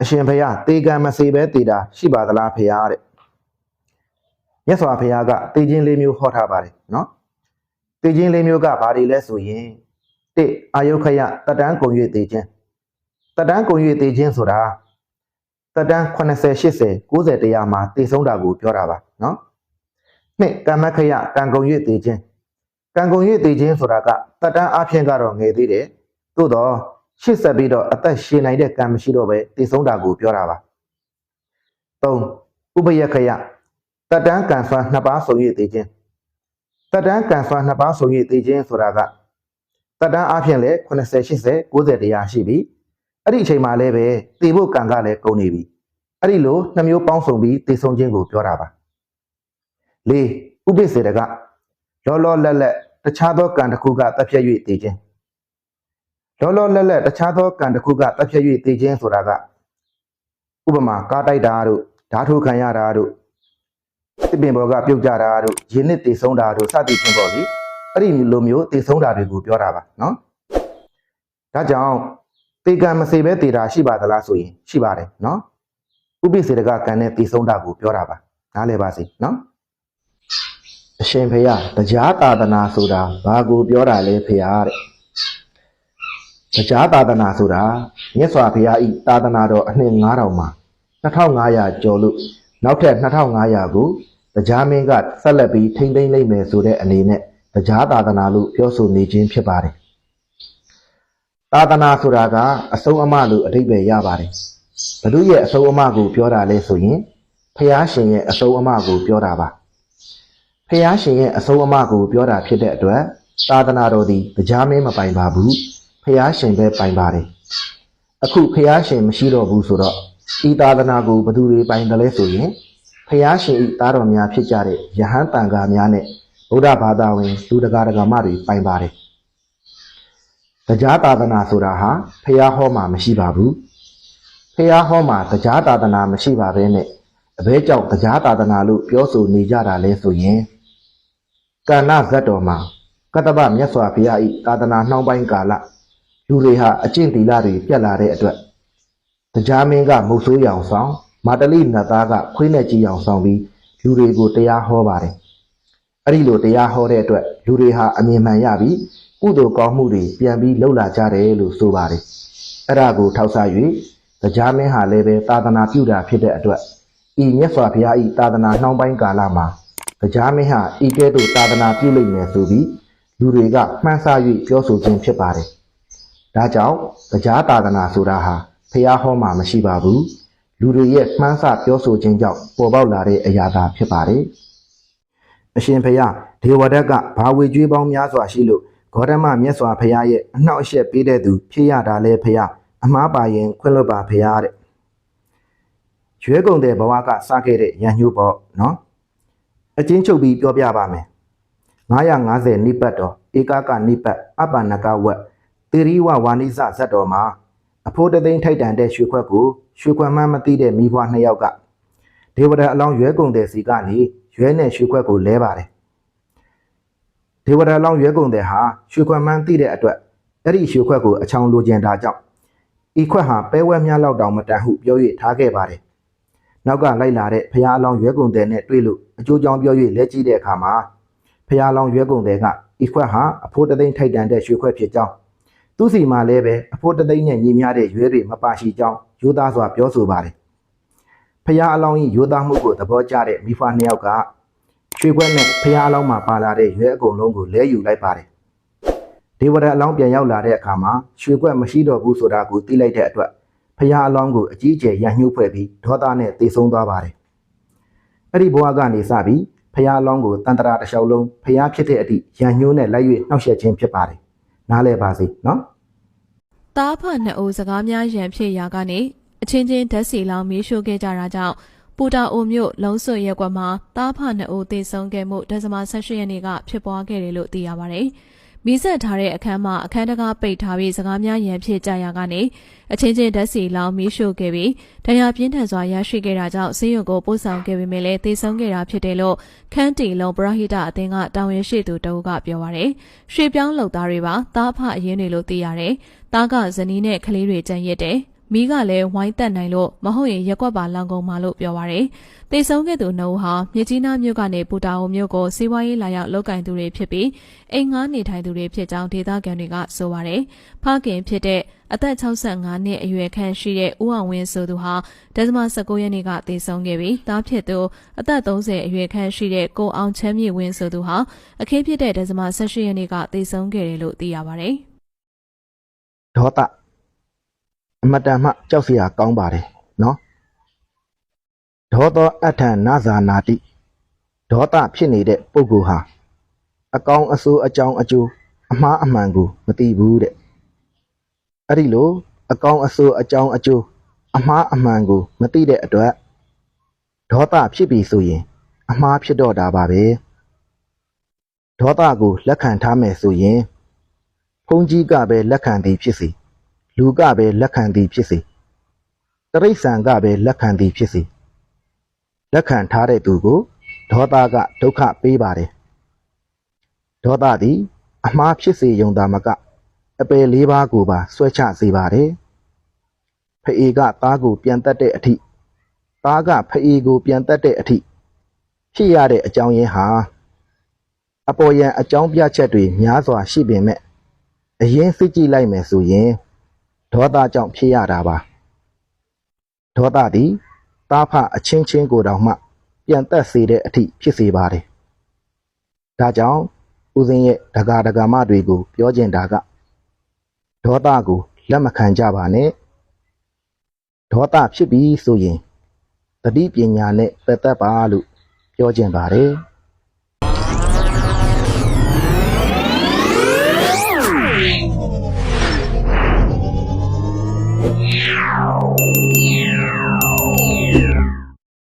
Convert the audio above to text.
အရှင်ဖရာတေကံမစေပဲတေတာရှိပါသလားဖရာတဲ့မြတ်စွာဘုရားကတေခြင်းလေးမျိုးဟောထားပါတယ်နော်တေခြင်းလေးမျိုးကဘာတွေလဲဆိုရင်တစ်အာယုခယတတန်းကုံ၍တေခြင်းတတန်းကုံ၍တေခြင်းဆိုတာတတန်း80 80 90တရားမှာတေဆုံးတာကိုပြောတာပါနော်နှစ်ကမ္မခယကံကုံ၍တေခြင်းကံကုံ၍တေခြင်းဆိုတာကတတန်းအဖြစ်ကတော့ငယ်သေးတယ်သို့တော့ ရှစ်ဆက်ပြီးတော့အသက်ရှင်နိုင်တဲ့ကံမရှိတော့ပဲတေဆုံးတာကိုပြောတာပါ၃ဥပယခယတတန်းကံဆွမ်းနှစ်ပါးဆုံး၍တေခြင်းတတန်းကံဆွမ်းနှစ်ပါးဆုံး၍တေခြင်းဆိုတာကတတန်းအဖြစ်လဲ80 80 90တရားရှိပြီအဲ့ဒီအချိန်မှာလည်းပဲတေဖို့ကံကလည်းကုန်နေပြီအဲ့ဒီလိုနှမျိုးပေါင်းစုံပြီးတေဆုံးခြင်းကိုပြောတာပါ၄ဥပိ္ပစေတကလောလောလက်လက်တခြားသောကံတစ်ခုကတက်ဖြတ်၍တေခြင်း လောလောလက်လက်တခြားသောကံတစ်ခုကတက်ဖြတ်၍တည်ခြင်းဆိုတာကဥပမာကားတိုက်တာတို့ဓာထုခံရတာတို့တစ်ပင်ပေါ်ကပြုတ်ကြတာတို့ရင်းနစ်တည်ဆုံးတာတို့စသည်ဖြင့်ပေါ့လေအဲ့ဒီလိုမျိုးတည်ဆုံးတာတွေကိုပြောတာပါနော်ဒါကြောင့်တေကံမစေပဲတည်တာရှိပါသလားဆိုရင်ရှိပါတယ်နော်ဥပိ္ပစေတကကံနဲ့တည်ဆုံးတာကိုပြောတာပါနားလည်ပါစေနော်အရှင်ဖေယတရားသာသနာဆိုတာဘာကိုပြောတာလဲဖေယတဲ့ တရားသာသနာဆိုတာမြတ်စွာဘုရားဤသာသနာတော်အနှစ်9000မှာ2500ကျော်လို့နောက်ထပ်2500ကိုတရားမင်းကဆက်လက်ပြီးထိမ့်သိမ့်လိုက်မယ်ဆိုတဲ့အနေနဲ့တရားသာသနာလို့ပြောဆိုနေခြင်းဖြစ်ပါတယ်။သာသနာဆိုတာကအဆုံးအမလို့အဓိပ္ပာယ်ရပါတယ်။ဘု து ရဲ့အဆုံးအမကိုပြောတာလဲဆိုရင်ဖះရှင်ရဲ့အဆုံးအမကိုပြောတာပါ။ဖះရှင်ရဲ့အဆုံးအမကိုပြောတာဖြစ်တဲ့အတွက်သာသနာတော်သည်တရားမင်းမပိုင်ပါဘူး။ ဖះရှင်ပဲပိုင်ပါတယ်အခုဖះရှင်မရှိတော့ဘူးဆိုတော့ဤသာသနာကိုဘယ်သူတွေပိုင်တယ်လဲဆိုရင်ဖះရှင်ဤသားတော်များဖြစ်ကြတဲ့ယဟန်တန်ဃာများနဲ့ဗုဒ္ဓဘာသာဝင်လူတကာတကာမတွေပိုင်ပါတယ်တရားသာသနာဆိုတာဟာဖះဟောမှာမရှိပါဘူးဖះဟောမှာတရားသာသနာမရှိပါဘဲနဲ့အဘဲကြောင့်တရားသာသနာလို့ပြောဆိုနေကြတာလဲဆိုရင်ကဏ္ဍဇတ်တော်မှာကတ္တဗမြတ်စွာဘုရားဤသာသနာနှောင်းပိုင်းကာလ လူတွေဟာအကျင့်သီလတွေပြတ်လာတဲ့အတွက်တရားမင်းကမုတ်ဆိုးရောင်ဆောင်မာတလိနတ်သားကခွေးနဲ့ကြီးရောင်ဆောင်ပြီးလူတွေကိုတရားဟောပါတယ်အဲ့ဒီလိုတရားဟောတဲ့အတွက်လူတွေဟာအမြင်မှန်ရပြီးကုသိုလ်ကောင်းမှုတွေပြန်ပြီးလှုပ်လာကြတယ်လို့ဆိုပါတယ်အဲ့ဒါကိုထောက်ဆ၍တရားမင်းဟာလည်းပဲသာသနာပြုတာဖြစ်တဲ့အတွက်ဤမြတ်စွာဘုရားဤသာသနာနှောင်းပိုင်းကာလမှာတရားမင်းဟာဤကဲ့သို့သာသနာပြုလိမ့်မယ်ဆိုပြီးလူတွေကမှန်းဆ၍ပြောဆိုခြင်းဖြစ်ပါတယ် ဒါကြောင့်တရားသာသနာဆိုတာဟာဖះဟောမှာမရှိပါဘူးလူတွေရဲ့မှန်းဆပြောဆိုခြင်းကြောင့်ပေါ်ပေါက်လာတဲ့အရာသာဖြစ်ပါတယ်အရှင်ဖះဒေဝဒတ်ကဘာဝေကျွေးပေါင်းများစွာရှိလို့ဂေါတမမြတ်စွာဘုရားရဲ့အနှောက်အယှက်ပေးတဲ့သူဖြစ်ရတာလဲဖះအမှားပါရင်ခွင့်လွတ်ပါဖះတဲ့ရွဲကုန်တဲ့ဘဝကစခဲ့တဲ့ရန်ညှို့ပေါ့နော်အချင်းချုပ်ပြီးပြောပြပါမယ်950နိပတ်တော်ဧကကနိပတ်အပ္ပနကဝက် တေရီဝဝါနိစဇတ်တော်မှာအဖိုးတသိန်းထိုက်တန်တဲ့ရွှေခွက်ကိုရွှေခွက်မှန်းမသိတဲ့မိဘနှစ်ယောက်ကဒေဝဒအလောင်းရွဲကုန်တဲ့စီကနေရွဲနဲ့ရွှေခွက်ကိုလဲပါတယ်ဒေဝဒအလောင်းရွဲကုန်တဲ့ဟာရွှေခွက်မှန်းသိတဲ့အတွက်အဲ့ဒီရွှေခွက်ကိုအချောင်လိုချင်တာကြောင့်ဤခွက်ဟာပဲဝဲများလောက်တောင်မတန်ဟုပြော၍ထားခဲ့ပါတယ်နောက်ကလိုက်လာတဲ့ဖះအလောင်းရွဲကုန်တဲ့နဲ့တွေ့လို့အကျိုးကြောင့်ပြော၍လဲကြည့်တဲ့အခါမှာဖះအလောင်းရွဲကုန်တဲ့ကဤခွက်ဟာအဖိုးတသိန်းထိုက်တန်တဲ့ရွှေခွက်ဖြစ်ကြောင်း သူစီမှာလည်းပဲအဖို့တသိန်းနဲ့ညီမျှတဲ့ရွဲတွေမပါရှိကြောင်းယူသားစွာပြောဆိုပါတယ်။ဖះအလောင်းကြီးယူသားမှုကိုသဘောကျတဲ့မိဖနှစ်ယောက်ကရွှေခွက်နဲ့ဖះအလောင်းမှာပါလာတဲ့ရွဲအကုန်လုံးကိုလဲယူလိုက်ပါတယ်။ဒေဝရအလောင်းပြန်ရောက်လာတဲ့အခါမှာရွှေခွက်မရှိတော့ဘူးဆိုတာကိုသိလိုက်တဲ့အတွက်ဖះအလောင်းကိုအကြီးအကျယ်ရန်ညှိုးဖွဲ့ပြီးဒေါသနဲ့တေဆုံးသွားပါတယ်။အဲ့ဒီဘဝကနေစပြီးဖះအလောင်းကိုတန်တရာတစ်လျှောက်လုံးဖះဖြစ်တဲ့အထိရန်ညှိုးနဲ့လိုက်၍နှောက်ယှက်ခြင်းဖြစ်ပါတယ်။ နားလည်ပါစေနော်တားဖနှစ်အိုစကားများရန်ဖြစ်ရာကနေအချင်းချင်းဓာတ်စီလောင်မီးရှို့ခဲ့ကြတာကြောင့်ပူတာအိုမြို့လုံးစွတ်ရက်ကွက်မှာတားဖနှစ်အိုသေဆုံးခဲ့မှုဒဇမ18ရက်နေ့ကဖြစ်ပွားခဲ့တယ်လို့သိရပါတယ်။ မိဆက်ထားတဲ့အခန်းမှာအခန်းတကားပိတ်ထားပြီးစကားများရန်ဖြစ်ကြရာကနေအချင်းချင်းဓာတ်စီလောင်မီးရှို့ခဲ့ပြီးတရားပြင်းထန်စွာရရှိခဲ့တာကြောင့်ဆေးရုံကိုပို့ဆောင်ခဲ့ပေမဲ့လည်းသေဆုံးခဲ့တာဖြစ်တယ်လို့ခန်းတီလုံးပရဟိတအသင်းကတာဝန်ရှိသူတအုပ်ကပြောပါရယ်ရွှေပြောင်းလုပ်သားတွေပါတားဖအရင်တွေလို့သိရတယ်တားကဇနီးနဲ့ကလေးတွေကြံရစ်တယ် မီးကလည်းဝိုင်းတက်နိုင်လို့မဟုတ်ရင်ရက်ကွက်ပါလောင်ကုန်မှာလို့ပြောပါရယ်တေဆုံးခဲ့သူနှုတ်ဟာမြကြီးနားမြို့ကနေပူတာအိုမြို့ကိုစီးပွားရေးလာရောက်လုပ်ကင်သူတွေဖြစ်ပြီးအိမ်ငှားနေထိုင်သူတွေဖြစ်ကြောင်းဒေသခံတွေကဆိုပါရယ်ဖခင်ဖြစ်တဲ့အသက်65နှစ်အရွယ်ခန့်ရှိတဲ့ဦးအောင်ဝင်းဆိုသူဟာဒဇမ19ရက်နေ့ကတေဆုံးခဲ့ပြီးတားဖြစ်သူအသက်30အရွယ်ခန့်ရှိတဲ့ကိုအောင်ချမ်းမြေဝင်းဆိုသူဟာအခင်းဖြစ်တဲ့ဒဇမ18ရက်နေ့ကတေဆုံးခဲ့တယ်လို့သိရပါရယ်ဒေါသ အမတန်မှကြောက်စရာကောင်းပါတယ်နော်ဒေါသောအထံနာဇာနာတိဒေါသဖြစ်နေတဲ့ပုဂ္ဂိုလ်ဟာအကောင်အဆိုးအကြောင်းအကျိုးအမှားအမှန်ကိုမသိဘူးတဲ့အဲ့ဒီလိုအကောင်အဆိုးအကြောင်းအကျိုးအမှားအမှန်ကိုမသိတဲ့အတွက်ဒေါသဖြစ်ပြီဆိုရင် အမှားဖြစ်တော့တာပါပဲဒေါသကိုလက်ခံထားမယ်ဆိုရင်ဘုန်းကြီးကပဲလက်ခံသည်ဖြစ်စေ လူကပဲလက်ခံသည်ဖြစ်စေတရိษံကပဲလက်ခံသည်ဖြစ်စေလက်ခံထားတဲ့သူကိုဒေါသကဒုက္ခပေးပါတယ်ဒေါသသည် အမှားဖြစ်စေယုံတာမကအပယ်လေးပါးကိုပါဆွဲချစေပါတယ်ဖအေကသားကိုပြန်တက်တဲ့အထိသားကဖအေကိုပြန်တက်တဲ့အထိဖြစ်ရတဲ့အကြောင်းရင်းဟာအပေါ်ယံအကြောင်းပြချက်တွေများစွာရှိပေမဲ့အရင်စစ်ကြည့်လိုက်မယ်ဆိုရင် ဒေါသကြောင့်ဖြစ်ရတာပါဒေါသသည်တာဖအချင်းချင်းကိုတောင်မှ ပြန်သက်စေတဲ့အထိဖြစ်စေပါတယ်ဒါကြောင့်ဦးစင်းရဲ့ဒကာဒကာမတွေကိုပြောကျင်တာကဒေါသကိုလက်မခံကြပါနဲ့ဒေါသဖြစ်ပြီးဆိုရင်တတိပညာနဲ့ပတ်သက်ပါလို့ပြောကျင်ပါတယ်